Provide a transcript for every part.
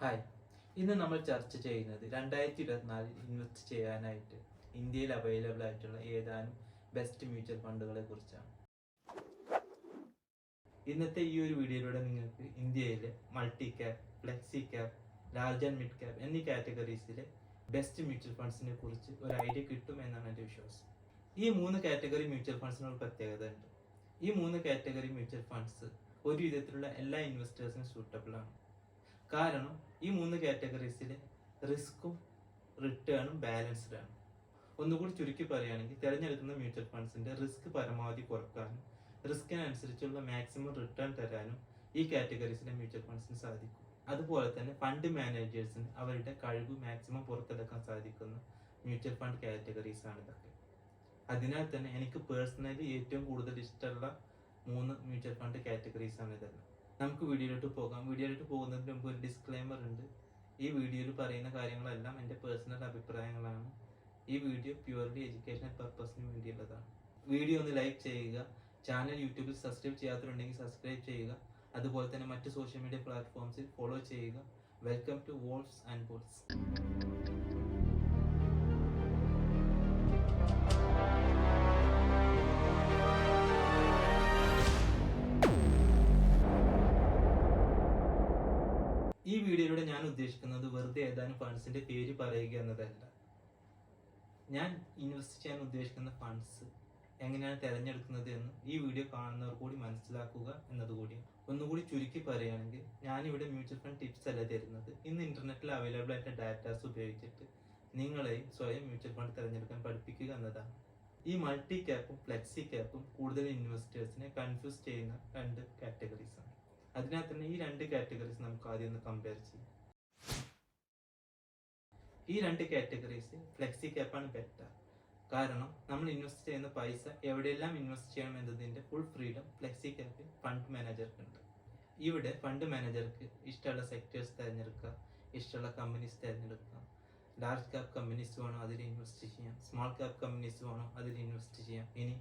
Hi ഇന്ന് നമ്മൾ ചർച്ച ചെയ്യുന്നത് രണ്ടായിരത്തി ഇരുപത്തിനാലിൽ ഇൻവെസ്റ്റ് ചെയ്യാനായിട്ട് ഇന്ത്യയിൽ അവൈലബിൾ ആയിട്ടുള്ള ഏതാനും ബെസ്റ്റ് മ്യൂച്വൽ ഫണ്ടുകളെ കുറിച്ചാണ്. ഇന്നത്തെ ഈ ഒരു വീഡിയോയിലൂടെ നിങ്ങൾക്ക് ഇന്ത്യയിലെ multi cap flexi cap large and mid cap എന്നീ കാറ്റഗറീസിലെ ബെസ്റ്റ് മ്യൂച്വൽ ഫണ്ട്സിനെ കുറിച്ച് ഒരു ഐഡിയ കിട്ടും എന്നാണ് എന്റെ വിശ്വാസം. ഈ മൂന്ന് കാറ്റഗറി മ്യൂച്വൽ ഫണ്ട്സിന് ഒരു പ്രത്യേകത ഉണ്ട് ഈ മൂന്ന് കാറ്റഗറി മ്യൂച്വൽ ഫണ്ട്സ് ഒരു വിധത്തിലുള്ള എല്ലാ ഇൻവെസ്റ്റേഴ്സിനും സൂട്ടബിൾ ആണ്. കാരണം ഈ മൂന്ന് കാറ്റഗറീസിലെ റിസ്ക്കും റിട്ടേണും ബാലൻസ്ഡ് ആണ്. ഒന്നുകൂടി ചുരുക്കി പറയുകയാണെങ്കിൽ തിരഞ്ഞെടുക്കുന്ന മ്യൂച്വൽ ഫണ്ട്സിന്റെ റിസ്ക് പരമാവധി കുറക്കാനും റിസ്കിനനുസരിച്ചുള്ള മാക്സിമം റിട്ടേൺ തരാനും ഈ കാറ്റഗറീസിലെ മ്യൂച്വൽ ഫണ്ട്സിന് സാധിക്കും. അതുപോലെ തന്നെ ഫണ്ട് മാനേജേഴ്സിന് അവരുടെ കഴിവ് മാക്സിമം പുറത്തെടുക്കാൻ സാധിക്കുന്ന മ്യൂച്വൽ ഫണ്ട് കാറ്റഗറീസ് ആണ് ഇതൊക്കെ. അതിനാൽ തന്നെ എനിക്ക് പേഴ്സണലി ഏറ്റവും കൂടുതൽ ഇഷ്ടമുള്ള മൂന്ന് മ്യൂച്വൽ ഫണ്ട് കാറ്റഗറീസ് ആണ് ഇതെല്ലാം. നമുക്ക് വീഡിയോയിലോട്ട് പോകാം. വീഡിയോയിലോട്ട് പോകുന്നതിന് മുമ്പ് ഒരു ഡിസ്ക്ലൈമർ ഉണ്ട്. ഈ വീഡിയോയിൽ പറയുന്ന കാര്യങ്ങളെല്ലാം എന്റെ പേഴ്സണൽ അഭിപ്രായങ്ങളാണ്. ഈ വീഡിയോ പ്യുവർലി എഡ്യൂക്കേഷണൽ പർപ്പസിന് വേണ്ടിയുള്ളതാണ്. വീഡിയോ ഒന്ന് ലൈക്ക് ചെയ്യുക. ചാനൽ യൂട്യൂബിൽ സബ്സ്ക്രൈബ് ചെയ്യാത്തുണ്ടെങ്കിൽ സബ്സ്ക്രൈബ് ചെയ്യുക. അതുപോലെ തന്നെ മറ്റ് സോഷ്യൽ മീഡിയ പ്ലാറ്റ്ഫോംസിൽ ഫോളോ ചെയ്യുക. Welcome to Wolves and Bulls ഈ വീഡിയോയിലൂടെ ഞാൻ ഉദ്ദേശിക്കുന്നത് വെറുതെ ഏതാനും ഫണ്ട്സിന്റെ പേര് പറയുക എന്നതല്ല. ഞാൻ ഇൻവെസ്റ്റ് ചെയ്യാൻ ഉദ്ദേശിക്കുന്ന ഫണ്ട്സ് എങ്ങനെയാണ് തിരഞ്ഞെടുക്കുന്നത് എന്ന് ഈ വീഡിയോ കാണുന്നവർ കൂടി മനസ്സിലാക്കുക എന്നതുകൂടിയാണ് ഒന്നുകൂടി ചുരുക്കി പറയുകയാണെങ്കിൽ ഞാനിവിടെ മ്യൂച്വൽ ഫണ്ട് ടിപ്സ് അല്ല തരുന്നത്. ഇന്ന് ഇന്റർനെറ്റിൽ അവൈലബിൾ ആയിട്ടുള്ള ഡാറ്റാസ് ഉപയോഗിച്ചിട്ട് നിങ്ങളെയും സ്വയം മ്യൂച്വൽ ഫണ്ട് തിരഞ്ഞെടുക്കാൻ പഠിപ്പിക്കുക എന്നതാണ്. ഈ മൾട്ടി ക്യാപ്പും ഫ്ലെക്സി ക്യാപ്പും കൂടുതൽ ഇൻവെസ്റ്റേഴ്സിനെ കൺഫ്യൂസ് ചെയ്യുന്ന രണ്ട് കാറ്റഗറീസ് ആണ്. അതിനാൽ തന്നെ ഈ രണ്ട് കാറ്റഗറീസ് നമുക്ക് ആദ്യം ഒന്ന് കമ്പയർ ചെയ്യാം. ഈ രണ്ട് കാറ്റഗറീസ് ഫ്ലെക്സി ക്യാപ്പാണ് ബെറ്റർ കാരണം നമ്മൾ ഇൻവെസ്റ്റ് ചെയ്യുന്ന പൈസ എവിടെയെല്ലാം ഇൻവെസ്റ്റ് ചെയ്യണം എന്നതിന്റെ ഫുൾ ഫ്രീഡം ഫ്ലെക്സി ക്യാപ്പിൽ ഫണ്ട് മാനേജർക്ക് ഉണ്ട്. ഇവിടെ ഫണ്ട് മാനേജർക്ക് ഇഷ്ടമുള്ള സെക്ടേഴ്സ് തിരഞ്ഞെടുക്കുക ഇഷ്ടമുള്ള കമ്പനീസ് തിരഞ്ഞെടുക്കാം ലാർജ് ക്യാപ് കമ്പനീസ് വേണോ അതിൽ ഇൻവെസ്റ്റ് ചെയ്യാം സ്മോൾ ക്യാപ് കമ്പനീസ് വേണോ അതിൽ ഇൻവെസ്റ്റ് ചെയ്യാം. ഇനി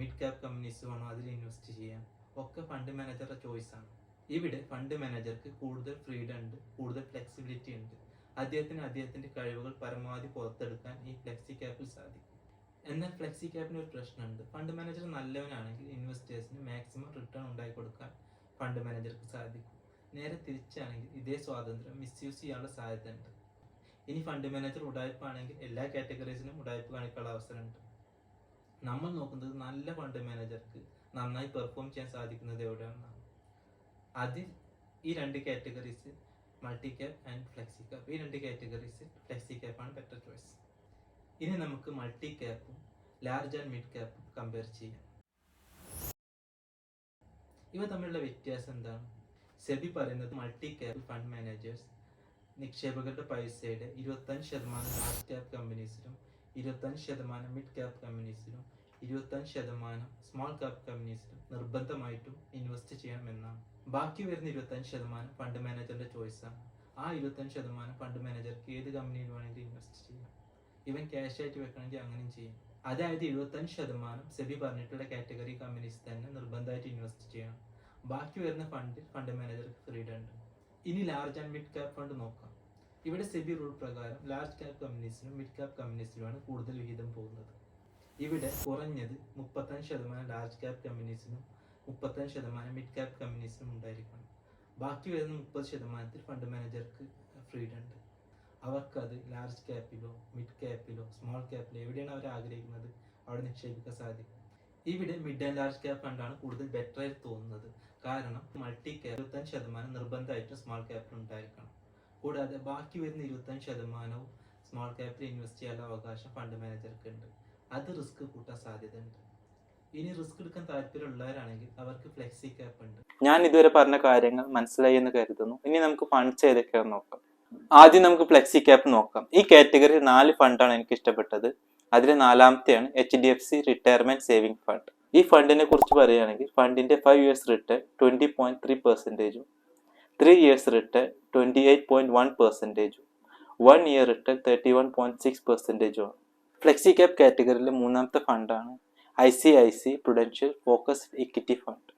മിഡ് ക്യാപ് കമ്പനീസ് വേണോ അതിൽ ഇൻവെസ്റ്റ് ചെയ്യാം. ഒക്കെ ഫണ്ട് മാനേജറുടെ ആണ്. ഇവിടെ ഫണ്ട് മാനേജർക്ക് കൂടുതൽ ഫ്രീഡം ഉണ്ട് കൂടുതൽ ഫ്ലെക്സിബിലിറ്റി ഉണ്ട്. അദ്ദേഹത്തിന് അദ്ദേഹത്തിന്റെ കഴിവുകൾ പരമാവധി പുറത്തെടുക്കാൻ ഈ ഫ്ലെക്സി ക്യാപ്പിൽ സാധിക്കും. എന്നാൽ ഫ്ലെക്സി ക്യാപ്പിന് ഒരു പ്രശ്നമുണ്ട്. ഫണ്ട് മാനേജർ നല്ലവനാണെങ്കിൽ ഇൻവെസ്റ്റേഴ്സിന് മാക്സിമം റിട്ടേൺ ഉണ്ടായി കൊടുക്കാൻ ഫണ്ട് മാനേജർക്ക് സാധിക്കും. നേരെ തിരിച്ചാണെങ്കിൽ ഇതേ സ്വാതന്ത്ര്യം മിസ്യൂസ് ചെയ്യാനുള്ള സാധ്യത ഉണ്ട് ഇനി ഫണ്ട് മാനേജർ ഉടായ്പാണെങ്കിൽ എല്ലാ കാറ്റഗറീസിനും ഉടായ്പ കാണിക്കാനുള്ള അവസരമുണ്ട്. നമ്മൾ നോക്കുന്നത് നല്ല ഫണ്ട് മാനേജർക്ക് നന്നായി പെർഫോം ചെയ്യാൻ സാധിക്കുന്നത് എവിടെയാണെന്നാണ്. അതിൽ ഈ രണ്ട് categories multi cap and flexi cap ഈ രണ്ട് കാറ്റഗറീസ് ഫ്ലെക്സി ക്യാപ്പാണ് ബെറ്റർ ചോയ്സ് ഇനി നമുക്ക് മൾട്ടി ക്യാപ്പും ലാർജ് ആൻഡ് മിഡ് ക്യാപ്പും കമ്പയർ ചെയ്യാം. ഇവ തമ്മിലുള്ള വ്യത്യാസം എന്താണ്? സെബി പറയുന്നത് മൾട്ടി ക്യാപ് ഫണ്ട് മാനേജേഴ്സ് നിക്ഷേപകരുടെ പൈസയുടെ ഇരുപത്തഞ്ച് ശതമാനം ലാർജ് ക്യാപ് കമ്പനീസിലും ഇരുപത്തഞ്ച് ശതമാനം മിഡ് ക്യാപ് കമ്പനീസിലും ഇരുപത്തഞ്ച് ശതമാനം സ്മോൾ ക്യാപ് കമ്പനീസിലും നിർബന്ധമായിട്ടും ഇൻവെസ്റ്റ് ചെയ്യണമെന്നാണ്. ബാക്കി വരുന്ന ഇരുപത്തഞ്ച് ശതമാനം ഫണ്ട് മാനേജറിന്റെ ചോയ്സാണ് ആ ഇരുപത്തഞ്ച് ശതമാനം ഫണ്ട് മാനേജർക്ക് ഏത് കമ്പനിയിൽ വേണമെങ്കിലും ഇൻവെസ്റ്റ് ചെയ്യാം. ഇവൻ ക്യാഷ് ആയിട്ട് വെക്കണമെങ്കിൽ അങ്ങനെയും ചെയ്യാം. അതായത് എഴുപത്തഞ്ച് ശതമാനം സെബി പറഞ്ഞിട്ടുള്ള കാറ്റഗറി കമ്പനീസ് തന്നെ നിർബന്ധമായിട്ട് ഇൻവെസ്റ്റ് ചെയ്യണം. ബാക്കി വരുന്ന ഫണ്ടിൽ ഫണ്ട് മാനേജർക്ക് ഫ്രീഡം ഉണ്ട്. ഇനി large and mid cap fund നോക്കാം. ഇവിടെ സെബി റൂൾ പ്രകാരം ലാർജ് ക്യാപ് കമ്പനീസിനും മിഡ് ക്യാപ് കമ്പനീസിനുമാണ് കൂടുതൽ വിഹിതം പോകുന്നത്. ഇവിടെ കുറഞ്ഞത് മുപ്പത്തഞ്ച് ശതമാനം ലാർജ് ക്യാപ് കമ്പനീസിനും മുപ്പത്തഞ്ച് ശതമാനം മിഡ് ക്യാപ് കമ്പനീസിനും ഉണ്ടായിരിക്കണം. ബാക്കി വരുന്ന മുപ്പത് ശതമാനത്തിൽ ഫണ്ട് മാനേജർക്ക് ഫ്രീഡം ഉണ്ട്. അവർക്കത് ലാർജ് ക്യാപ്പിലോ മിഡ് ക്യാപ്പിലോ സ്മോൾ ക്യാപ്പിലോ എവിടെയാണ് അവർ ആഗ്രഹിക്കുന്നത് അവിടെ നിക്ഷേപിക്കാൻ സാധിക്കും. ഇവിടെ മിഡ് ആൻഡ് ലാർജ് ക്യാപ് ഫണ്ടാണ് കൂടുതൽ ബെറ്റർ ആയിട്ട് തോന്നുന്നത്. കാരണം മൾട്ടി ക്യാപ് ഇരുപത്തഞ്ച് ശതമാനം നിർബന്ധമായിട്ടും സ്മോൾ ക്യാപ്പിൽ ഉണ്ടായിരിക്കണം. കൂടാതെ ബാക്കി വരുന്ന ഇരുപത്തഞ്ച് ശതമാനവും സ്മോൾ ക്യാപ്പിൽ ഇൻവെസ്റ്റ് ചെയ്യാനുള്ള അവകാശം ഫണ്ട് മാനേജർക്ക് ഉണ്ട്. അത് റിസ്ക് കൂട്ടാൻ സാധ്യതയുണ്ട്. ഇനി റിസ്ക് എടുക്കാൻ താല്പര്യമുള്ളവരാണെങ്കിൽ അവർക്ക് ഫ്ലെക്സി ക്യാപ്പ് ഉണ്ട്. ഞാൻ ഇതുവരെ പറഞ്ഞ കാര്യങ്ങൾ മനസ്സിലായി എന്ന് കരുതുന്നു. ഇനി നമുക്ക് ഫണ്ട്സ് ഏതൊക്കെയാണെന്ന് നോക്കാം. ആദ്യം നമുക്ക് ഫ്ലെക്സി ക്യാപ്പ് നോക്കാം. ഈ കാറ്റഗറി നാല് ഫണ്ടാണ് എനിക്ക് ഇഷ്ടപ്പെട്ടത്. അതിൽ നാലാമത്തെയാണ് H D F C retirement saving fund ഈ ഫണ്ടിനെ കുറിച്ച് പറയുകയാണെങ്കിൽ ഫണ്ടിന്റെ five years return twenty point three പെർസെന്റേജും three years return twenty eight point one പെർസെന്റേജും one year ഇട്ട് തേർട്ടി വൺ പോയിന്റ് സിക്സ് പെർസെന്റേജും ആണ് ഫ്ലെക്സി ക്യാപ് കാറ്റഗറിയിലെ മൂന്നാമത്തെ ഫണ്ടാണ് I C I C prudential focused equity fund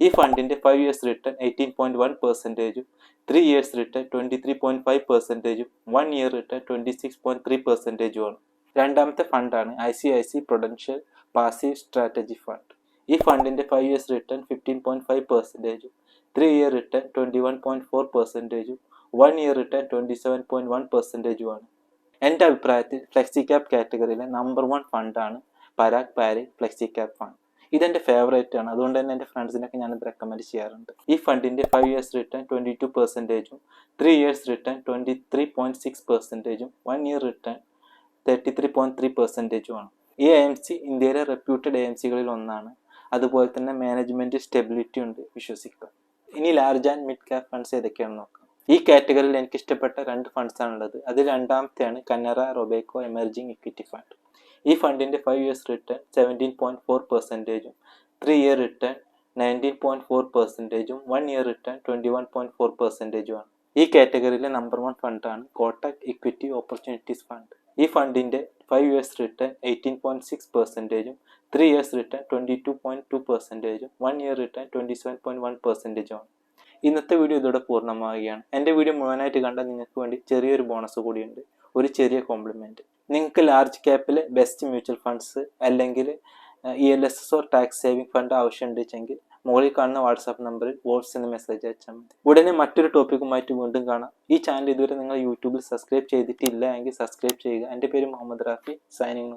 ഈ ഫണ്ടിന്റെ five years return eighteen point one പെർസെന്റേജും three years return twenty three point five പെർസെന്റേജും one year return twenty six point three പെർസെന്റേജുമാണ് രണ്ടാമത്തെ ഫണ്ടാണ് I C I C prudential passive strategy fund ഈ ഫണ്ടിന്റെ five years return fifteen point five പെർസെന്റേജും three year return twenty one point four പെർസെന്റേജും one year return twenty seven point one പെർസെന്റേജുമാണ് എന്റെ അഭിപ്രായത്തിൽ flexi cap കാറ്റഗറിയിലെ number one ഫണ്ടാണ് Parag Parikh flexi cap fund ഇതെന്റെ favourite ആണ്. അതുകൊണ്ട് തന്നെ എന്റെ ഫ്രണ്ട്സിനൊക്കെ ഞാനിത് റെക്കമെൻഡ് ചെയ്യാറുണ്ട്. ഈ ഫണ്ടിന്റെ five years return twenty two പെർസെന്റേജും three years return twenty three point six പെർസെന്റേജും one year return thirty three point three പെർസെന്റേജുമാണ് ഈ എ എം സി ഇന്ത്യയിലെ റെപ്യൂട്ടഡ് എ എം സികളിൽ ഒന്നാണ്. അതുപോലെ തന്നെ മാനേജ്മെന്റ് സ്റ്റെബിലിറ്റി ഉണ്ട് വിശ്വസിക്കുക. ഇനി large and mid cap funds ഏതൊക്കെയാണെന്ന് നോക്കാം. ഈ കാറ്റഗറിയിൽ എനിക്ക് ഇഷ്ടപ്പെട്ട രണ്ട് ഫണ്ട്സ് ആണുള്ളത്. അതിൽ രണ്ടാമത്തെയാണ് Canara Robeco emerging equity fund ഈ ഫണ്ടിന്റെ five years return seventeen point four പെർസെന്റേജും three year return nineteen point four പെർസെന്റേജും one year return twenty one point four പെർസെന്റേജുമാണ് ഈ കാറ്റഗറിയിലെ നമ്പർ വൺ ഫണ്ടാണ് കോട്ടക് ഇക്വിറ്റി ഓപ്പർച്യൂണിറ്റീസ് ഫണ്ട് ഈ ഫണ്ടിന്റെ five years return eighteen point six പെർസെന്റേജും three years return twenty two point two പെർസെന്റേജും one year return twenty seven point one പെർസെന്റേജുമാണ് ഇന്നത്തെ video ഇതോടെ പൂർണമാവുകയാണ്. എന്റെ video മുഴുവനായിട്ട് കണ്ടാൽ നിങ്ങൾക്ക് വേണ്ടി ചെറിയൊരു ബോണസ് കൂടിയുണ്ട്. ഒരു ചെറിയ കോംപ്ലിമെന്റ് നിങ്ങൾക്ക് ലാർജ് ക്യാപ്പിൽ ബെസ്റ്റ് മ്യൂച്വൽ ഫണ്ട്സ് അല്ലെങ്കിൽ E L S S or tax saving fund ആവശ്യമുണ്ടെങ്കിൽ മുകളിൽ കാണുന്ന വാട്സാപ്പ് നമ്പറിൽ വോയിസ് എന്ന മെസ്സേജ് അയച്ചാൽ മതി. ഉടനെ മറ്റൊരു ടോപ്പിക്കുമായിട്ട് വീണ്ടും കാണാം. ഈ ചാനൽ ഇതുവരെ നിങ്ങൾ യൂട്യൂബിൽ സബ്സ്ക്രൈബ് ചെയ്തിട്ടില്ല എങ്കിൽ സബ്സ്ക്രൈബ് ചെയ്യുക. എന്റെ പേര് മുഹമ്മദ് റാഫി. സൈനിങ്